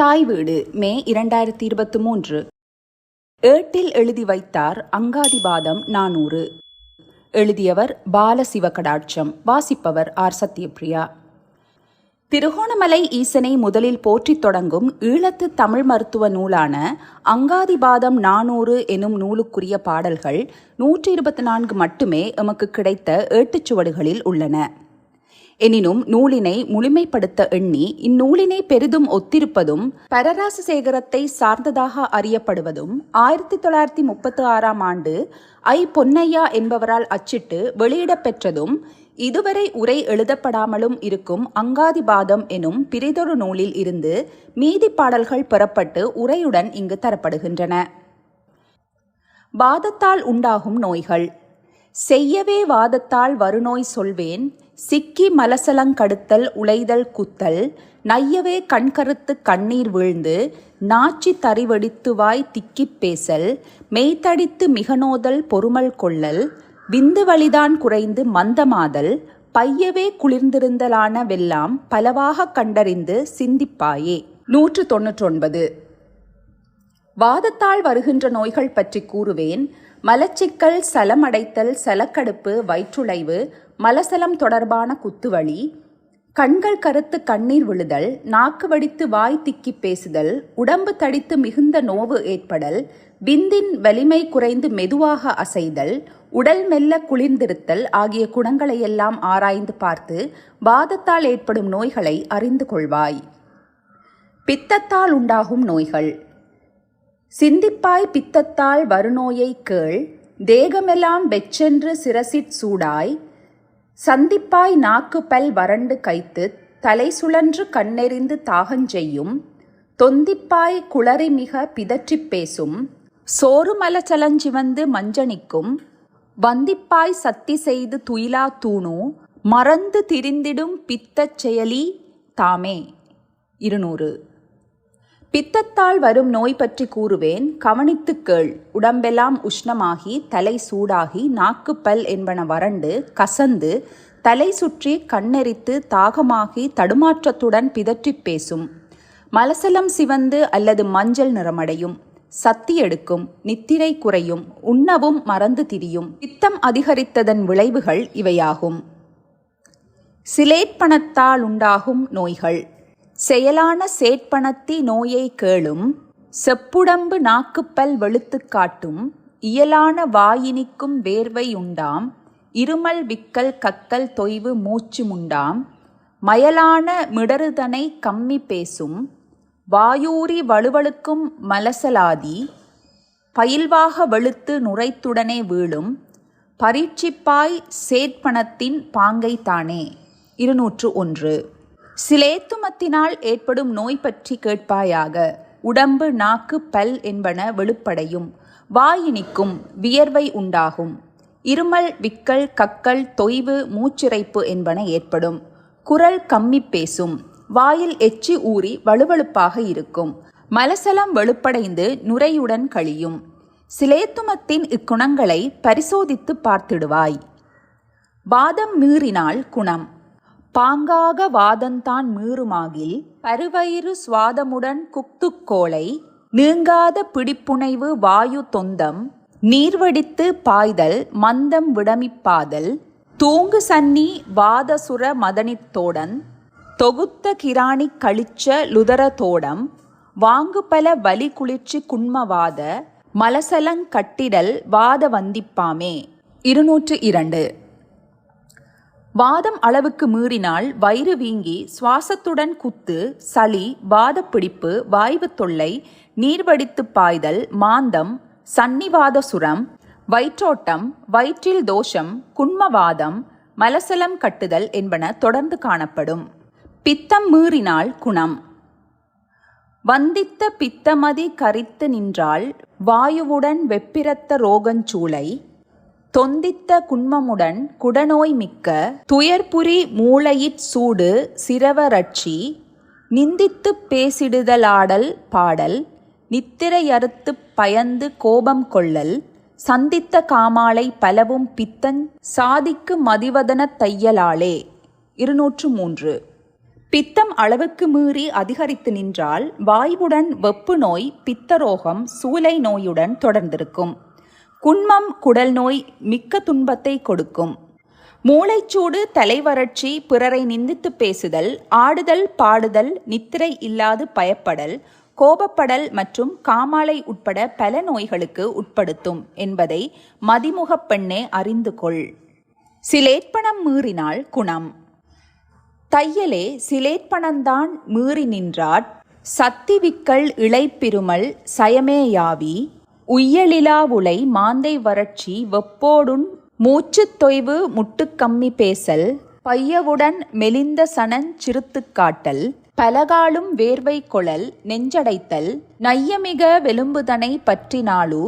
தாய் வீடு மே இரண்டாயிரத்தி இருபத்தி மூன்று ஏட்டில் எழுதி வைத்தார் அங்காதிபாதம் நானூறு. எழுதியவர் பால சிவகடாட்சம் வாசிப்பவர் ஆர் சத்யபிரியா. திருகோணமலை ஈசனை முதலில் போற்றித் தொடங்கும் ஈழத்து தமிழ் மருத்துவ நூலான அங்காதிபாதம் நானூறு எனும் நூலுக்குரிய பாடல்கள் நூற்றி இருபத்தி நான்கு மட்டுமே எமக்கு கிடைத்த ஏட்டுச்சுவடுகளில் உள்ளன. எனினும் நூலினை முழுமைப்படுத்த எண்ணி இந்நூலினை பெரிதும் ஒத்திருப்பதும் பரராசசேகரத்தை சார்ந்ததாக அறியப்படுவதும் ஆயிரத்தி தொள்ளாயிரத்தி முப்பத்தி ஆறாம் ஆண்டு ஐ பொன்னையா என்பவரால் அச்சிட்டு வெளியிடப்பெற்றதும் இதுவரை உரை எழுதப்படாமலும் இருக்கும் அங்காதிபாதம் எனும் பிரிதொரு நூலில் இருந்து மீதி பாடல்கள் பெறப்பட்டு உரையுடன் இங்கு தரப்படுகின்றன. வாதத்தால் உண்டாகும் நோய்கள். செய்யவே வாதத்தால் வருநோய் சொல்வேன் சிக்கி மலசலங்கடுத்தல் உழைதல் குத்தல் நையவே கண்கருத்து கண்ணீர் வீழ்ந்து நாச்சி தறிவடித்துவாய் திக்கிப் பேசல் மெய்த்தடித்து மிகநோதல் பொறுமல் கொள்ளல் விந்து வழிதான் குறைந்து மந்தமாதல் பையவே குளிர்ந்திருந்தலான வெல்லாம் பலவாக கண்டறிந்து சிந்திப்பாயே. நூற்று தொன்னூற்றொன்பது. வாதத்தால் வருகின்ற நோய்கள் பற்றி கூறுவேன். மலச்சிக்கல் சலமடைத்தல் சலக்கடுப்பு வயிற்றுளைவு மலசலம் தொடர்பான குத்துவலி கண்கள் கருத்து கண்ணீர் விழுதல் நாக்கு வடித்து வாய் திக்கி பேசுதல் உடம்பு தடித்து மிகுந்த நோவு ஏற்படல் விந்தின் வலிமை குறைந்து மெதுவாக அசைதல் உடல் மெல்ல குளிர்ந்திருத்தல் ஆகிய குணங்களையெல்லாம் ஆராய்ந்து பார்த்து வாதத்தால் ஏற்படும் நோய்களை அறிந்து கொள்வாய். பித்தத்தால் உண்டாகும் நோய்கள். சிந்திப்பாய் பித்தத்தால் வருநோயை கேள் தேகமெல்லாம் வெச்சென்று சிரசிற் சூடாய் சந்திப்பாய் நாக்கு பல் வறண்டு கைத்து தலை சுழன்று கண்ணெறிந்து தாகஞ்செய்யும் தொந்திப்பாய் குளறி மிக பிதற்றிப் பேசும் சோறுமலச்சலஞ்சிவந்து மஞ்சனிக்கும் வந்திப்பாய் சத்தி செய்து துயிலா தூணு மறந்து திரிந்திடும் பித்தச் செயலி தாமே. இருநூறு. பித்தத்தால் வரும் நோய் பற்றி கூறுவேன். கவனித்து கேள். உடம்பெல்லாம் உஷ்ணமாகி தலை சூடாகி நாக்கு பல் என்பன வறண்டு கசந்து தலை சுற்றி கண்ணெரித்து தாகமாகி தடுமாற்றத்துடன் பிதற்றிப் பேசும். மலசலம் சிவந்து அல்லது மஞ்சள் நிறமடையும். சத்தி எடுக்கும். நித்திரை குறையும். உண்ணவும் மறந்து திரியும். பித்தம் அதிகரித்ததன் விளைவுகள் இவையாகும். சிலேட்பணத்தால் உண்டாகும் நோய்கள். செயலான சேட்பணத்தி நோயை கேளும் செப்புடம்பு நாக்குப்பல் வெளுத்து காட்டும் இயலான வாயினிக்கும் வேர்வை உண்டாம் இருமல் விக்கல் கக்கல் தொய்வு மூச்சு முண்டாம் மயலான மிடறுதனை கம்மி பேசும் வாயூரி வலுவழுக்கும் மலசலாதி பயில்வாக வெளுத்து நுரைத்துடனே வீழும் பரீட்சிப்பாய் சேட்பணத்தின் பாங்கைத்தானே இருநூற்று ஒன்று. சிலேத்துமத்தினால் ஏற்படும் நோய் பற்றி கேட்பாயாக. உடம்பு நாக்கு பல் என்பன வெளுப்படையும். வாயினிக்கும் வியர்வை உண்டாகும். இருமல் விக்கல் கக்கல் தொய்வு மூச்சிறைப்பு என்பன ஏற்படும். குரல் கம்மி பேசும். வாயில் எச்சி ஊறி வலுவழுப்பாக இருக்கும். மலசலம் வெளுப்படைந்து நுரையுடன் கழியும். சிலேத்துமத்தின் இக்குணங்களை பரிசோதித்து பார்த்திடுவாய். வாதம் மீறினால் குணம். பாங்காக வாதந்தான் மீறுமாகில் பருவயிறு சுவாதமுடன் குக்துக்கோளை நீங்காத பிடிப்புனைவு வாயு தொந்தம் நீர்வடித்து பாய்தல் மந்தம் விடமிப்பாதல் தூங்கு சன்னி வாதசுர மதனித்தோடன் தொகுத்த கிராணி கழிச்ச லுதரதோடம் வாங்குபல வலி குளிர்ச்சி குண்மவாத மலசலங் கட்டிடல் வாத வந்திப்பாமே. இருநூற்று இரண்டு. வாதம் அளவுக்கு மீறினால் வயிறு வீங்கி சுவாசத்துடன் குத்து சளி வாதப்பிடிப்பு வாய்வு தொல்லை நீர்வடித்து பாய்தல் மாந்தம் சன்னிவாத சுரம் வயிற்றோட்டம் வயிற்றில் தோஷம் குண்மவாதம் மலசலம் கட்டுதல் என்பன தொடர்ந்து காணப்படும். பித்தம் மீறினால் குணம். வந்தித்த பித்தமதி கரித்து நின்றால் வாயுவுடன் வெப்பிரத்த ரோகஞ்சூளை தொந்தித்த குன்மமுடன் குடநோய் மிக்க துயர்புரி மூளையிற் சூடு சிரவரட்சி நிந்தித்துப் பேசிடுதலாடல் பாடல் நித்திரையறுத்துப் பயந்து கோபம் கொள்ளல் சந்தித்த காமாலை பலவும் பித்தன் சாதிக்கு மதிவதனத் தையலாளே இருநூற்று மூன்று. பித்தம் அளவுக்கு மீறி அதிகரித்து நின்றால் வாய்வுடன் வெப்பு நோய் பித்தரோகம் சூலை நோயுடன் தொடர்ந்திருக்கும். குன்மம் குடல் நோய் மிக்க துன்பத்தை கொடுக்கும். மூளைச்சூடு தலைவறட்சி பிறரை நிந்தித்து பேசுதல் ஆடுதல் பாடுதல் நித்திரை இல்லாது பயப்படல் கோபப்படல் மற்றும் காமாலை உட்பட பல நோய்களுக்கு உட்படுத்தும் என்பதை மதிமுகப் பெண்ணே அறிந்து கொள். சிலேற்பணம் மீறினால் குணம். தையலே சிலேற்பணந்தான் மீறி நின்றாற். சத்திவிக்கல் இளைப்பிருமல் சயமேயாவி உய்யலிலாவுலை மாந்தை வறட்சி வெப்போடுன் மூச்சுத் தொய்வு முட்டுக்கம்மி பேசல் பையவுடன் மெலிந்த சனஞ் சிறுத்துக் காட்டல் பலகாலும் வேர்வை கொழல் நெஞ்சடைத்தல் நையமிக வெலும்புதனை பற்றினாலு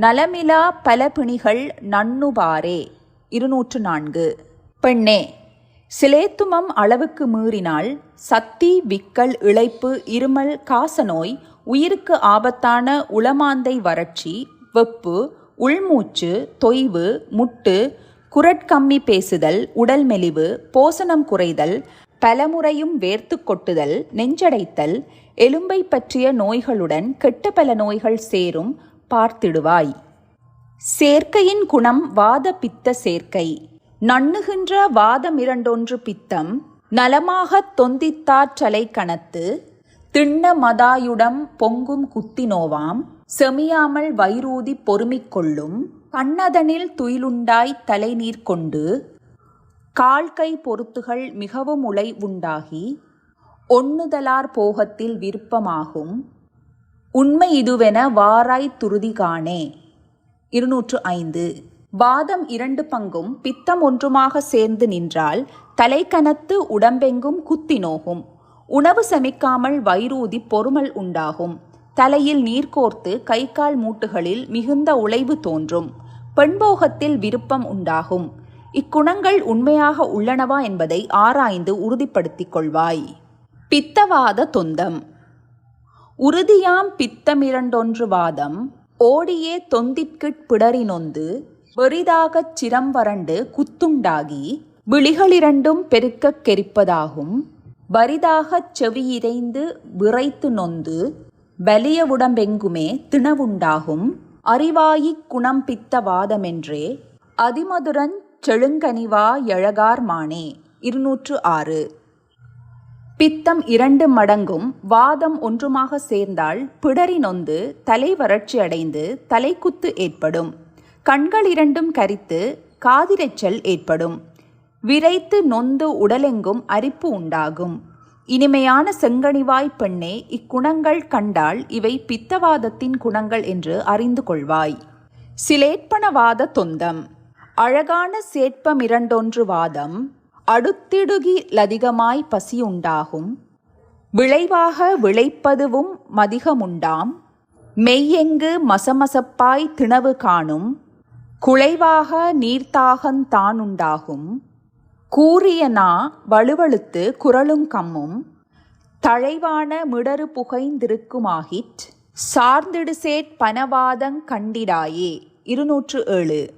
நலமிலா பல பிணிகள் நன்னுபாரே இருநூற்று நான்கு. பெண்ணே சிலேத்துமம் அளவுக்கு மீறினால் சத்தி விக்கல் இழைப்பு இருமல் காசநோய் உயிருக்கு ஆபத்தான உளமாந்தை வறட்சி வெப்பு உள்மூச்சு தொய்வு முட்டு குரட்கம்மி பேசுதல் உடல் மெலிவு போசனம் குறைதல் பலமுறையும் வேர்த்து கொட்டுதல் நெஞ்சடைத்தல் எலும்பை பற்றிய நோய்களுடன் கெட்ட பல நோய்கள் சேரும் பார்த்திடுவாய். சேர்க்கையின் குணம் வாத பித்த சேர்க்கை. நண்ணுகின்ற வாதமிரண்டொன்று பித்தம் நலமாகத் தொந்தித்தாற்றலை கணத்து திண்ண மதாயுடம் பொங்கும் குத்தி நோவாம் செமியாமல் வைரூதி பொறுமிக் கொள்ளும். கண்ணதனில் துயிலுண்டாய் தலைநீர் கொண்டு கால்கை பொருத்துகள் மிகவும் உலை உண்டாகி ஒண்ணுதலார் போகத்தில் விருப்பமாகும். உண்மை இதுவென வாராய் துருதி காணே இருநூற்று ஐந்து. வாதம் இரண்டு பங்கும் பித்தம் ஒன்றுமாக சேர்ந்து நின்றால் தலைக்கனத்து உடம்பெங்கும் குத்தி நோகும் உணவு சமைக்காமல் வயிறூதி பொறுமல் உண்டாகும். தலையில் நீர் கோர்த்து கை கால் மூட்டுகளில் மிகுந்த உழைவு தோன்றும். பெண்போகத்தில் விருப்பம் உண்டாகும். இக்குணங்கள் உண்மையாக உள்ளனவா என்பதை ஆராய்ந்து உறுதிப்படுத்திக் கொள்வாய். பித்தவாத தொந்தம். உறுதியாம் பித்தமிரண்டொன்று வாதம். ஓடியே தொந்திற்கிட் பிடரினொந்து பெரிதாகச் சிரம் வறண்டு குத்துண்டாகி விழிகளிரண்டும் பெருக்கக் கெரிப்பதாகும். வரிதாகச் செவியிரைந்து விரைத்து நொந்து வலிய உடம்பெங்குமே திணவுண்டாகும். அறிவாயிக் குணம் பித்த வாதமென்றே அதிமதுரஞ் செழுங்கனிவா எழகார் மானே. இருநூற்று ஆறு. பித்தம் இரண்டு மடங்கும் வாதம் ஒன்றுமாக சேர்ந்தால் பிடரி நொந்து தலை வறட்சி அடைந்து தலைக்குத்து ஏற்படும். கண்கள் இரண்டும் கரித்து காதிரைச்சல் ஏற்படும். விரைத்து நொந்து உடலெங்கும் அரிப்பு உண்டாகும். இனிமையான செங்கனிவாய் பெண்ணே இக்குணங்கள் கண்டால் இவை பித்தவாதத்தின் குணங்கள் என்று அறிந்து கொள்வாய். சிலேற்பணவாத தொந்தம். அழகான சேட்பமிரண்டொன்று வாதம். அடுத்திடுகிலதிகமாய் பசியுண்டாகும். விளைவாக விளைப்பதுவும் மதிகமுண்டாம். மெய்யெங்கு மசமசப்பாய் திணவு காணும். குளைவாக நீர்த்தாகந்தானுண்டாகும் கூறிய நா வலுவழுத்து குரலும் கம்மும் தழைவான மிடறு புகைந்திருக்குமாகிற் சார்ந்திடுசேட் பனவாதங் கண்டிடாயே. இருநூற்று ஏழு.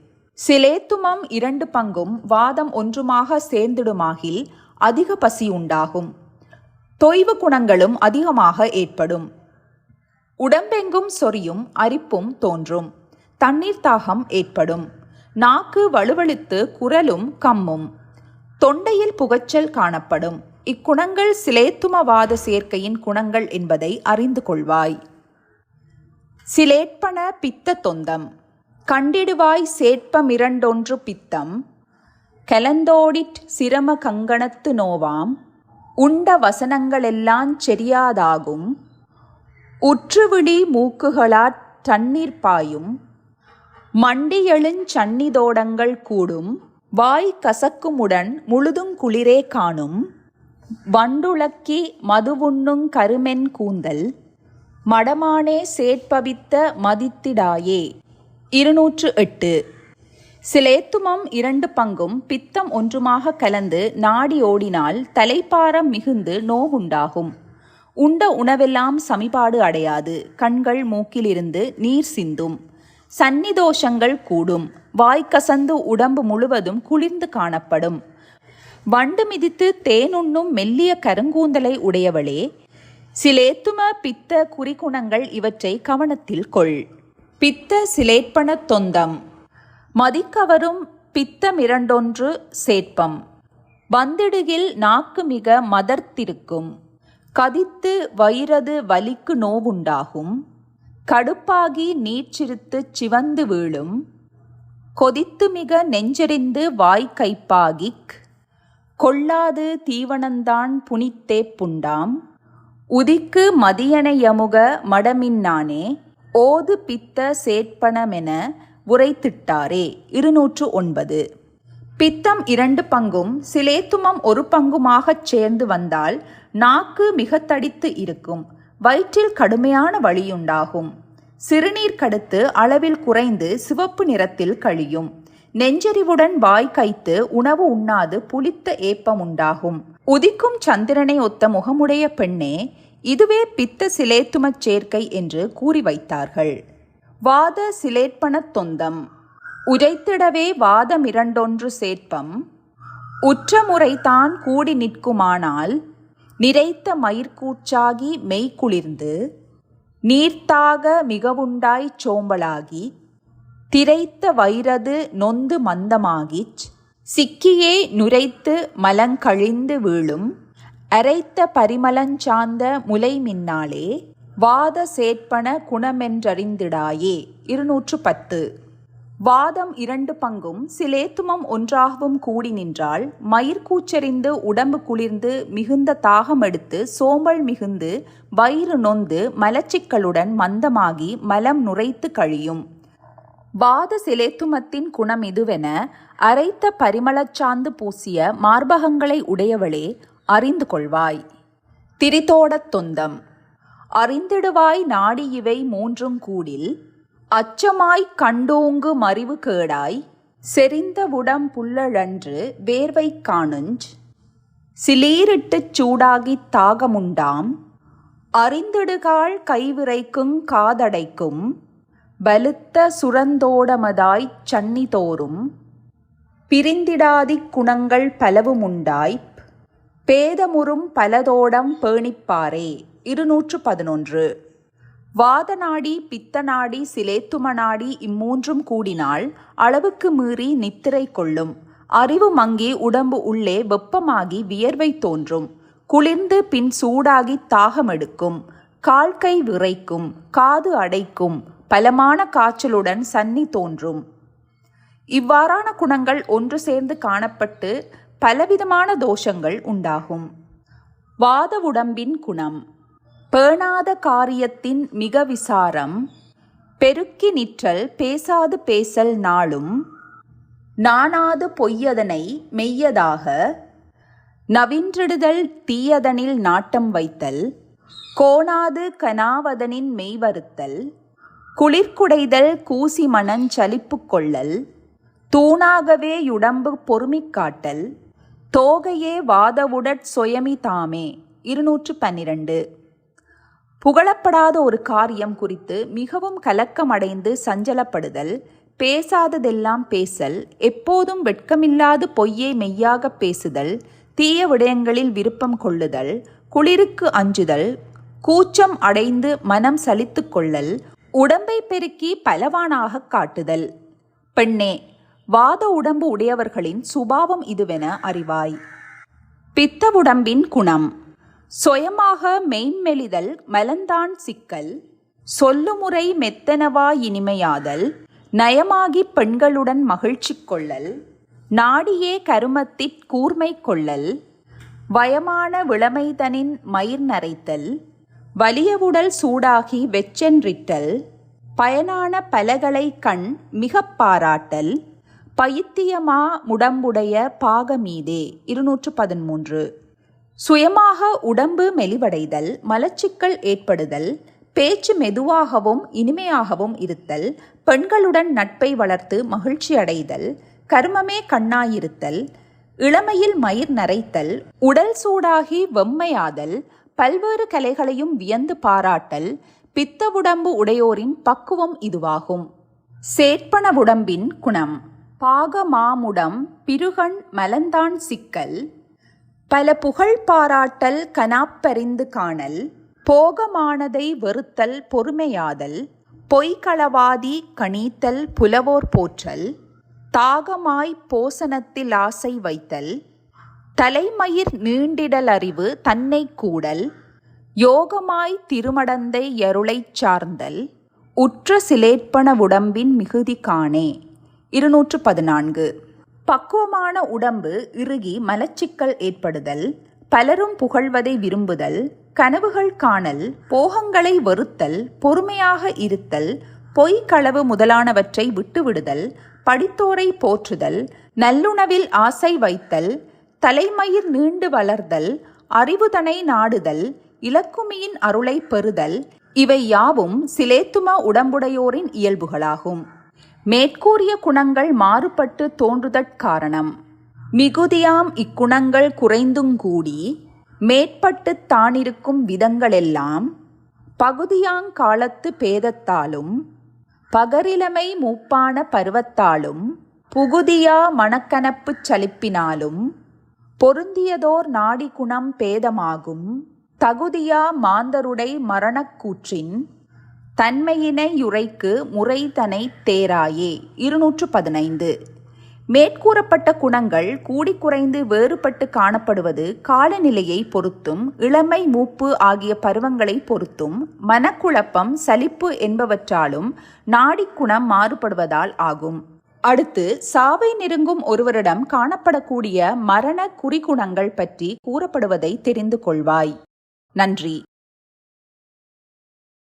சிலேத்துமம் இரண்டு பங்கும் வாதம் ஒன்றுமாக சேர்ந்திடுமாகில் அதிக பசி உண்டாகும். தொய்வு குணங்களும் அதிகமாக ஏற்படும். உடம்பெங்கும் சொறியும் அரிப்பும் தோன்றும். தண்ணீர் தாகம் ஏற்படும். நாக்கு வலுவழுத்து குரலும் கம்மும். புகைச்சல் காணப்படும். இக்குணங்கள் சிலேத்துமவாத சேர்க்கையின் குணங்கள் என்பதை அறிந்து கொள்வாய். சிலேட்பன பித்த தொந்தம். கண்டிடுவாய் சேட்பமிரண்டொன்று பித்தம். கலந்தோடிட் சிரம கங்கணத்து நோவாம். உண்ட வசனங்களெல்லாம் செரியாதாகும் உற்றுவிடி மூக்குகளாற் தண்ணீர் பாயும். மண்டியெழுஞ் சன்னிதோடங்கள் கூடும். வாய் கசக்குமுடன் முழுதும் குளிரே காணும். வண்டுளக்கி மதுவுண்ணுங் கருமென் கூந்தல். மடமானே சேட்பவித்த மதித்திடாயே. இருநூற்று எட்டு சிலேத்துமம் இரண்டு பங்கும் பித்தம் ஒன்றுமாக கலந்து நாடி ஓடினால் தலைப்பாரம் மிகுந்து நோகுண்டாகும். உண்ட உணவெல்லாம் சமிபாடு அடையாது. கண்கள் மூக்கிலிருந்து நீர் சிந்தும். சந்நிதோஷங்கள் கூடும். வாய்க்கசந்து உடம்பு முழுவதும் குளிர்ந்து காணப்படும். வண்டு மிதித்து தேனுண்ணும் மெல்லிய கருங்கூந்தலை உடையவளே சிலேத்தும பித்த குறிகுணங்கள் இவற்றை கவனத்தில் கொள். பித்த சிலேட்பண தொந்தம். மதிக்கவரும் பித்தமிரண்டொன்று சேட்பம் வந்திடுகில் நாக்கு மிக மதர்த்திருக்கும். கதித்து வயிறது வலிக்கு நோவுண்டாகும். கடுப்பாகி நீச்சிறுத்து சிவந்து வீழும் கொதித்து மிக நெஞ்செறிந்து வாய்க்கைப்பாகிக் கொள்ளாது தீவனந்தான் புனித்தே புண்டாம் உதிக்கு மதியனையமுக மடமின்னானே ஓது பித்த சேட்பணமென உரைத்திட்டாரே. இருநூற்று ஒன்பது. பித்தம் இரண்டு பங்கும் சிலேத்துமம் ஒரு பங்குமாகச் சேர்ந்து வந்தால் நாக்கு மிக தடித்து இருக்கும். வயிற்றில் கடுமையான வழியுண்டாகும். சிறுநீர் கடுத்து அளவில் குறைந்து சிவப்பு நிறத்தில் கழியும். நெஞ்செறிவுடன் வாய் கைத்து உணவு உண்ணாது புளித்த ஏப்பம் உண்டாகும். உதிக்கும் சந்திரனை ஒத்த முகமுடைய பெண்ணே இதுவே பித்த சிலேத்துமச் சேர்க்கை என்று கூறி வைத்தார்கள். வாத சிலேற்பணத் தொந்தம். உரைத்திடவே வாதமிரண்டொன்று சேர்ப்பம். உற்றமுறைதான் கூடி நிற்குமானால் நிறைத்த மயிர்கூச்சாகி மெய்குளிர்ந்து நீர்த்தாக மிகவுண்டாய்ச் சோம்பலாகி திரைத்த வைரது நொந்து மந்தமாகிச் சிக்கியே நுரைத்து மலங்கழிந்து வீழும் அரைத்த பரிமலஞ்சார்ந்த முலை மின்னாலே வாத சேர்ப்பன குணமென்றறிந்திடாயே. இருநூற்று பத்து. வாதம் இரண்டு பங்கும் சிலேத்துமம் ஒன்றாகவும் கூடி நின்றால் மயிர் கூச்சறிந்து உடம்பு குளிர்ந்து மிகுந்த தாகம் எடுத்து சோம்பல் மிகுந்து வயிறு நொந்து மலச்சிக்கலுடன் மந்தமாகி மலம் நுரைத்து கழியும். வாத சிலேத்துமத்தின் குணம் இதுவென அரைத்த பரிமளச்சாந்து பூசிய மார்பகங்களை உடையவளே அறிந்து கொள்வாய். திரிதோடத் தொந்தம். அறிந்திடுவாய் நாடி இவை மூன்றும் கூடில் அச்சமாய்க் கண்டோங்கு மறிவு கேடாய் செறிந்த உடம் புல்லழன்று வேர்வை காணுஞ்ச் சிலீரிட்டுச் சூடாகித் தாகமுண்டாம் அறிந்திடுகால் கைவிரைக்குங் காதடைக்கும் பலுத்த சுரந்தோடமதாய்ச் சன்னி தோறும் பிரிந்திடாதிக் குணங்கள் பலவுமுண்டாய்ப் பேதமுறும் பலதோடம் பேணிப்பாரே. இருநூற்று பதினொன்று. வாதநாடி பித்தநாடி சிலேத்துமநாடி இம்மூன்றும் கூடினால் அளவுக்கு மீறி நித்திரை கொள்ளும். அறிவு மங்கி உடம்பு உள்ளே வெப்பமாகி வியர்வை தோன்றும். குளிர்ந்து பின் சூடாகி தாகமெடுக்கும். கால் கை விரைக்கும் காது அடைக்கும் பலமான காய்ச்சலுடன் சன்னி தோன்றும். இவ்வாறான குணங்கள் ஒன்று சேர்ந்து காணப்பட்டு பலவிதமான தோஷங்கள் உண்டாகும். வாத உடம்பின் குணம். பேணாத காரியத்தின் மிக விசாரம் பெருக்கி நிற்றல் பேசாது பேசல் நாளும் நாணாது பொய்யதனை மெய்யதாக நவின்றிடுதல் தீயதனில் நாட்டம் வைத்தல் கோணாது கனாவதனின் மெய்வருத்தல் குளிர்குடைதல் கூசி மனஞ்சலிப்பு கொள்ளல் தூணாகவே யுடம்பு பொறுமிக் காட்டல் தோகையே வாதவுடற் சொயமி தாமே. இருநூற்று பன்னிரண்டு. புகழப்படாத ஒரு காரியம் குறித்து மிகவும் கலக்கமடைந்து சஞ்சலப்படுதல் பேசாததெல்லாம் பேசல் எப்போதும் வெட்கமில்லாது பொய்யை மெய்யாகப் பேசுதல் தீய விடயங்களில் விருப்பம் கொள்ளுதல் குளிருக்கு அஞ்சுதல் கூச்சம் அடைந்து மனம் சலித்து கொள்ளல் உடம்பை பெருக்கி பலவானாக காட்டுதல். பெண்ணே வாத உடம்பு உடையவர்களின் சுபாவம் இதுவென அறிவாய். பித்த உடம்பின் குணம். சொயமாக மெய்மெலிதல் மலந்தான் சிக்கல் சொல்லுமுறை மெத்தனவா இனிமையாதல் நயமாகி பெண்களுடன் மகிழ்ச்சி கொள்ளல் நாடியே கருமத்திற் கூர்மை கொள்ளல் வயமான விளமைதனின் மயிர் நரைத்தல் வலியவுடல் சூடாகி வெச்சென்றிட்டல் பயனான பலகளை கண் மிகப் பாராட்டல் பைத்தியமா முடம்புடைய பாகமீதே. இருநூற்று பதிமூன்று சுயமாக உடம்பு மெலிவடைதல் மலச்சிக்கல் ஏற்படுதல் பேச்சு மெதுவாகவும் இனிமையாகவும் இருத்தல் பெண்களுடன் நட்பை வளர்த்து மகிழ்ச்சி அடைதல் கர்மமே கண்ணாயிருத்தல் இளமையில் மயிர் நரைத்தல் உடல் சூடாகி வெம்மையாதல் பல்வேறு கலைகளையும் வியந்து பாராட்டல் பித்த உடம்பு உடையோரின் பக்குவம் இதுவாகும். சேட்பண உடம்பின் குணம் பாகமாமுடம் பிருகன் மலந்தான் சிக்கல் பல புகழ் பாராட்டல் கனாப்பறிந்து காணல் போகமானதை வெறுத்தல் பொறுமையாதல் பொய்களவாதி கணித்தல் புலவோர் போற்றல் தாகமாய் போசனத்தில் ஆசை வைத்தல் தலைமயிர் நீண்டிடல் அறிவு தன்னை கூடல் யோகமாய் திருமடந்தை எருளைச் சார்ந்தல் உற்ற சிலேற்பன உடம்பின் மிகுதி காணே. இருநூற்று பதினான்கு. பக்குவமான உடம்பு இறுகி மலச்சிக்கல் ஏற்படுதல் பலரும் புகழ்வதை விரும்புதல் கனவுகள் காணல் போகங்களை வெறுத்தல் பொறுமையாக இருத்தல் பொய் களவு முதலானவற்றை விட்டுவிடுதல் படித்தோரை போற்றுதல் நல்லுணவில் ஆசை வைத்தல் தலைமயிர் நீண்டு வளர்தல் அறிவுதனை நாடுதல் இலக்குமியின் அருளை பெறுதல் இவை யாவும் சிலேத்தும உடம்புடையோரின் இயல்புகளாகும். மேற்கூறிய குணங்கள் மாறுபட்டு தோன்றுதற்காரணம் மிகுதியாம் இக்குணங்கள் குறைந்துங்கூடி மேற்பட்டுத் தானிருக்கும் விதங்களெல்லாம் பகுதியாங் காலத்து பேதத்தாலும் பகரிலமை மூப்பான பருவத்தாலும் புகுதியா மனக்கனப்புச் சலிப்பினாலும் பொருந்தியதோர் நாடி குணம் பேதமாகும் தகுதியா மாந்தருடை மரணக்கூற்றின் தன்மையினையுரைக்கு முறைதனை தேராயே. இருநூற்று பதினைந்து மேற்கூறப்பட்ட குணங்கள் கூடி குறைந்து வேறுபட்டு காணப்படுவது காலநிலையை பொறுத்தும் இளமை மூப்பு ஆகிய பருவங்களை பொறுத்தும் மனக்குழப்பம் சலிப்பு என்பவற்றாலும் நாடிக்குணம் மாறுபடுவதால் ஆகும். அடுத்து சாவை நெருங்கும் ஒருவரிடம் காணப்படக்கூடிய மரண குறிகுணங்கள் பற்றி கூறப்படுவதை தெரிந்து கொள்வாய். நன்றி.